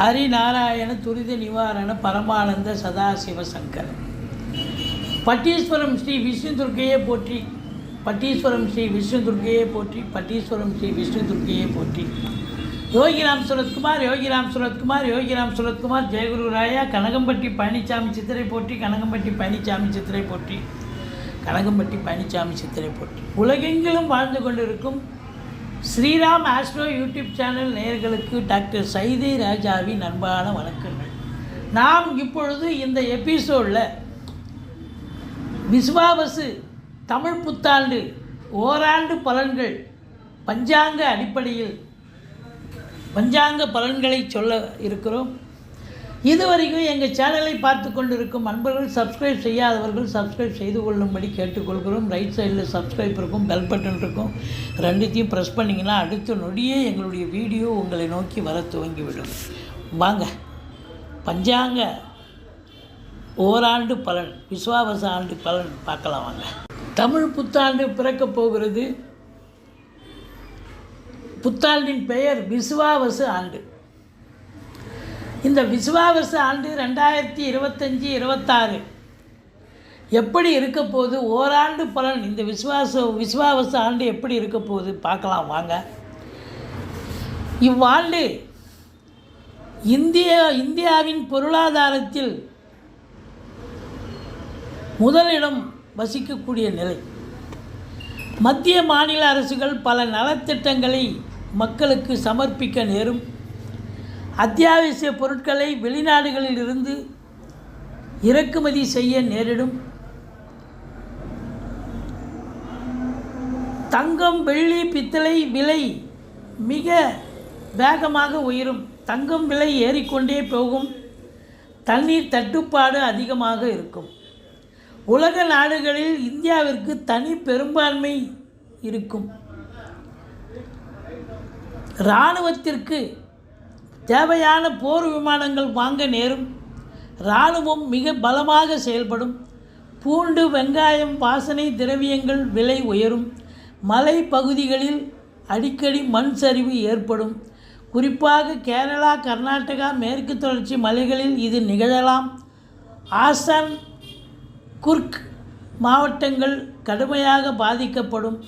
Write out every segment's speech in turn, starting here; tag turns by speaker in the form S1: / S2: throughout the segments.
S1: ஹரிநாராயண துரித நிவாரண பரமானந்த சதாசிவ சங்கர். பட்டீஸ்வரம் ஸ்ரீ விஷ்ணு துர்க்கையே போற்றி பட்டீஸ்வரம் ஸ்ரீ விஷ்ணு துர்க்கையே போற்றி பட்டீஸ்வரம் ஸ்ரீ விஷ்ணு துர்க்கையே போற்றி. யோகிராம் சுரத்குமார் யோகிராம் சுரத்குமார் யோகிராம் சுரத்குமார் ஜெயகுரு ராயா கனகம்பட்டி பழனிசாமி சித்திரை போற்றி கனகம்பட்டி பழனிசாமி சித்திரை போற்றி கனகம்பட்டி பழனிசாமி சித்திரை போற்றி. உலகெங்கிலும் வாழ்ந்து கொண்டிருக்கும் ஸ்ரீராம் ஆஸ்ட்ரோ யூடியூப் சேனல் நேர்களுக்கு டாக்டர் சைதை ராஜாவின் அன்பான வணக்கங்கள். நாம் இப்பொழுது இந்த எபிசோடில் விஸ்வாவசு தமிழ் புத்தாண்டு ஓராண்டு பலன்கள் பஞ்சாங்க அடிப்படையில் பஞ்சாங்க பலன்களை சொல்ல இருக்கிறோம். இதுவரைக்கும் எங்கள் சேனலை பார்த்து கொண்டிருக்கும் அன்பர்கள் சப்ஸ்கிரைப் செய்யாதவர்கள் சப்ஸ்கிரைப் செய்து கொள்ளும்படி கேட்டுக்கொள்கிறோம். ரைட் சைடில் சப்ஸ்கிரைப் இருக்கும் பெல் பட்டன் இருக்கும். ரெண்டுத்தையும் ப்ரெஸ் பண்ணிங்கன்னா அடுத்த நொடியே எங்களுடைய வீடியோ உங்களை நோக்கி வர துவங்கிவிடும். வாங்க. பஞ்சாங்க. ஓராண்டு பலன் விஸ்வாவச ஆண்டு பலன் பார்க்கலாம் வாங்க. தமிழ் புத்தாண்டு பிறக்கப் போகிறது. புத்தாண்டின் பெயர் விசுவாவசு ஆண்டு. இந்த விசுவாவச ஆண்டு ரெண்டாயிரத்தி இருபத்தஞ்சி இருபத்தாறு. எப்படி இருக்க போகுது? ஓராண்டு பலன் இந்த விசுவாச விசுவாவச ஆண்டு எப்படி இருக்க போகுது? பார்க்கலாம் வாங்க. இவ்வாண்டு இந்திய இந்தியாவின் பொருளாதாரத்தில் முதலிடம் வசிக்கக்கூடிய நிலை. மத்திய மாநில அரசுகள் பல நலத்திட்டங்களை மக்களுக்கு சமர்ப்பிக்க நேரும். அத்தியாவசிய பொருட்களை வெளிநாடுகளில் இருந்து இறக்குமதி செய்ய நேரிடும். தங்கம் வெள்ளி பித்தளை விலை மிக வேகமாக உயரும். தங்கம் விலை ஏறிக்கொண்டே போகும். தண்ணீர் தட்டுப்பாடு அதிகமாக இருக்கும். உலக நாடுகளில் இந்தியாவிற்கு தனி பெரும்பான்மை இருக்கும். இராணுவத்திற்கு தேவையான போர் விமானங்கள் வாங்க நேரும். இராணுவம் மிக பலமாக செயல்படும். பூண்டு வெங்காயம் வாசனை திரவியங்கள் விலை உயரும். மலை பகுதிகளில் அடிக்கடி மண் சரிவு ஏற்படும். குறிப்பாக கேரளா கர்நாடகா மேற்கு தொடர்ச்சி மலைகளில் இது நிகழலாம். ஆசான் குர்க் மாவட்டங்கள் கடுமையாக பாதிக்கப்படும்.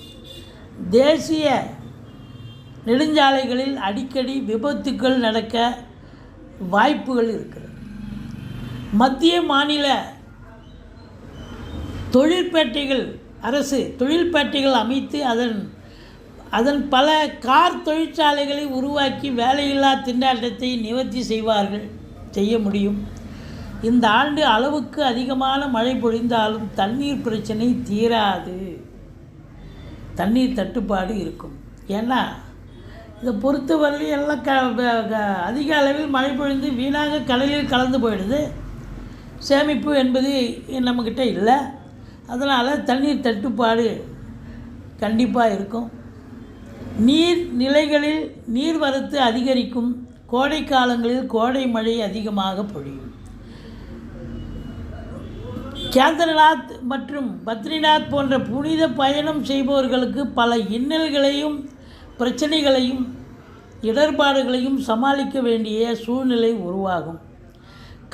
S1: தேசிய நெடுஞ்சாலைகளில் அடிக்கடி விபத்துக்கள் நடக்க வாய்ப்புகள் இருக்கிறது. மத்திய மாநில தொழிற்பேட்டைகள் அரசு தொழிற்பேட்டைகள் அமைத்து அதன் அதன் பல கார் தொழிற்சாலைகளை உருவாக்கி வேலையில்லா திண்டாட்டத்தை நிவர்த்தி செய்வார்கள் செய்ய முடியும். இந்த ஆண்டு அளவுக்கு அதிகமான மழை பொழிந்தாலும் தண்ணீர் பிரச்சனை தீராது. தண்ணீர் தட்டுப்பாடு இருக்கும். ஏன்னா இதை பொறுத்தவரையிலும் எல்லாம் க க- அதிக அளவில் மழை பொழிந்து வீணாக கடலில் கலந்து போயிடுது. சேமிப்பு என்பது நம்மக்கிட்ட இல்லை. அதனால் தண்ணீர் தட்டுப்பாடு கண்டிப்பாக இருக்கும். நீர் நிலைகளில் நீர்வரத்து அதிகரிக்கும். கோடை காலங்களில் கோடை மழை அதிகமாக பொழியும். கேந்திரநாத் மற்றும் பத்ரிநாத் போன்ற புனித பயணம் செய்பவர்களுக்கு பல இன்னல்களையும் பிரச்சனைகளையும் இடர்பாடுகளையும் சமாளிக்க வேண்டிய சூழ்நிலை உருவாகும்.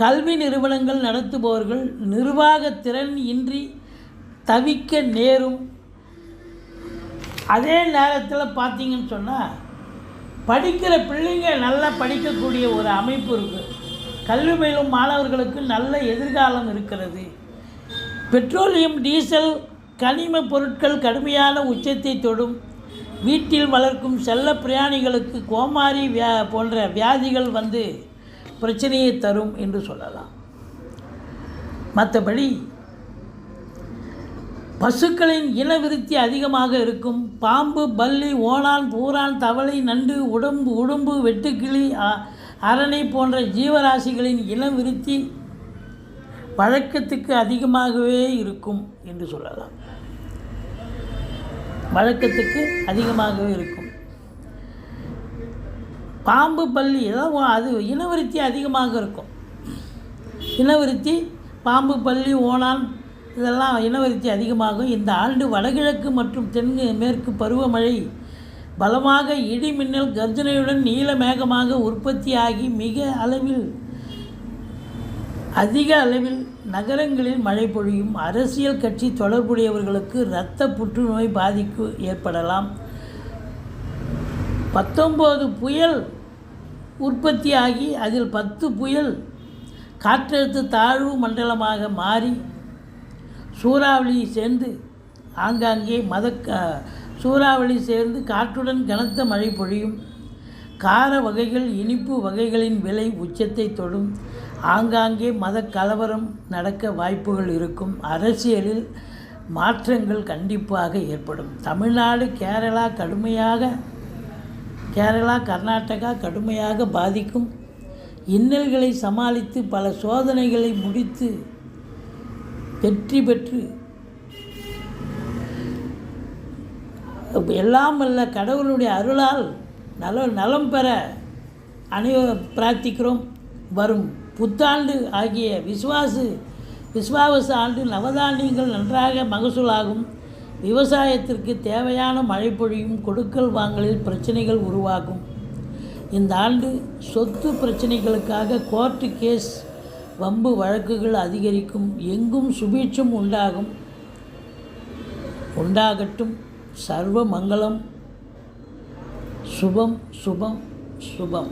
S1: கல்வி நிறுவனங்கள் நடத்துபவர்கள் நிர்வாக திறன் இன்றி தவிக்க நேரும். அதே நேரத்தில் பார்த்தீங்கன்னு சொன்னால் படிக்கிற பிள்ளைங்க நல்லா படிக்கக்கூடிய ஒரு அமைப்பு இருக்குது கல்வி மேலும் மாணவர்களுக்கு நல்ல எதிர்காலம் இருக்கிறது. பெட்ரோலியம் டீசல் கனிம பொருட்கள் கடுமையான உச்சத்தை தொடும். வீட்டில் வளர்க்கும் செல்ல பிரயாணிகளுக்கு கோமாரி வியா போன்ற வியாதிகள் வந்து பிரச்சனையை தரும் என்று சொல்லலாம். மற்றபடி பசுக்களின் இனவிருத்தி அதிகமாக இருக்கும். பாம்பு பல்லி ஓணான் பூரான் தவளை நண்டு உடம்பு உடும்பு வெட்டுக்கிளி அ- அரணை போன்ற ஜீவராசிகளின் இனவிருத்தி வழக்கத்துக்கு அதிகமாகவே இருக்கும் என்று சொல்லலாம். வழக்கத்துக்கு அதிகமாகவே இருக்கும். பாம்பு பள்ளி எல்லாம் அது இனவிருத்தி அதிகமாக இருக்கும். இனவிருத்தி பாம்பு பள்ளி ஓணான் இதெல்லாம் இனவிருத்தி அதிகமாகும். இந்த ஆண்டு வடகிழக்கு மற்றும் தென் மேற்கு பருவமழை பலமாக இடி மின்னல் கர்ஜனையுடன் நீலமேகமாக உற்பத்தியாகி மிக அளவில் அதிக அளவில் நகரங்களில் மழை பொழியும் அரசியல் கட்சி தொடர்புடையவர்களுக்கு இரத்த புற்றுநோய் பாதிப்பு ஏற்படலாம். பத்தொம்போது புயல் உற்பத்தியாகி அதில் பத்து புயல் காற்றழுத்த தாழ்வு மண்டலமாக மாறி சூறாவளி சேர்ந்து ஆங்காங்கே மத சூறாவளி சேர்ந்து காற்றுடன் கனத்த மழை பொழியும். கார வகைகள் இனிப்பு வகைகளின் விலை உச்சத்தை தொடும். ஆங்காங்கே மத கலவரம் நடக்க வாய்ப்புகள் இருக்கும். அரசியலில் மாற்றங்கள் கண்டிப்பாக ஏற்படும். தமிழ்நாடு கேரளா கடுமையாக கேரளா கர்நாடகா கடுமையாக பாதிக்கும். இன்னல்களை சமாளித்து பல சோதனைகளை முடித்து வெற்றி பெற்று எல்லாம் அல்ல கடவுளுடைய அருளால் நல நலம் பெற அனைவ பிரார்த்திக்கிறோம். வரும் புத்தாண்டு ஆகிய விஸ்வாசு விஸ்வாவச ஆண்டு நவதானியங்கள் நன்றாக மகசூலாகும். விவசாயத்திற்கு தேவையான மழை பொழியும் கொடுக்கல் வாங்கலில் பிரச்சனைகள் உருவாகும். இந்த ஆண்டு சொத்து பிரச்சனைகளுக்காக கோர்ட்டு கேஸ் வம்பு வழக்குகள் அதிகரிக்கும் எங்கும் சுபீட்சம் உண்டாகும். உண்டாகட்டும். சர்வ மங்களம். சுபம் சுபம் சுபம்.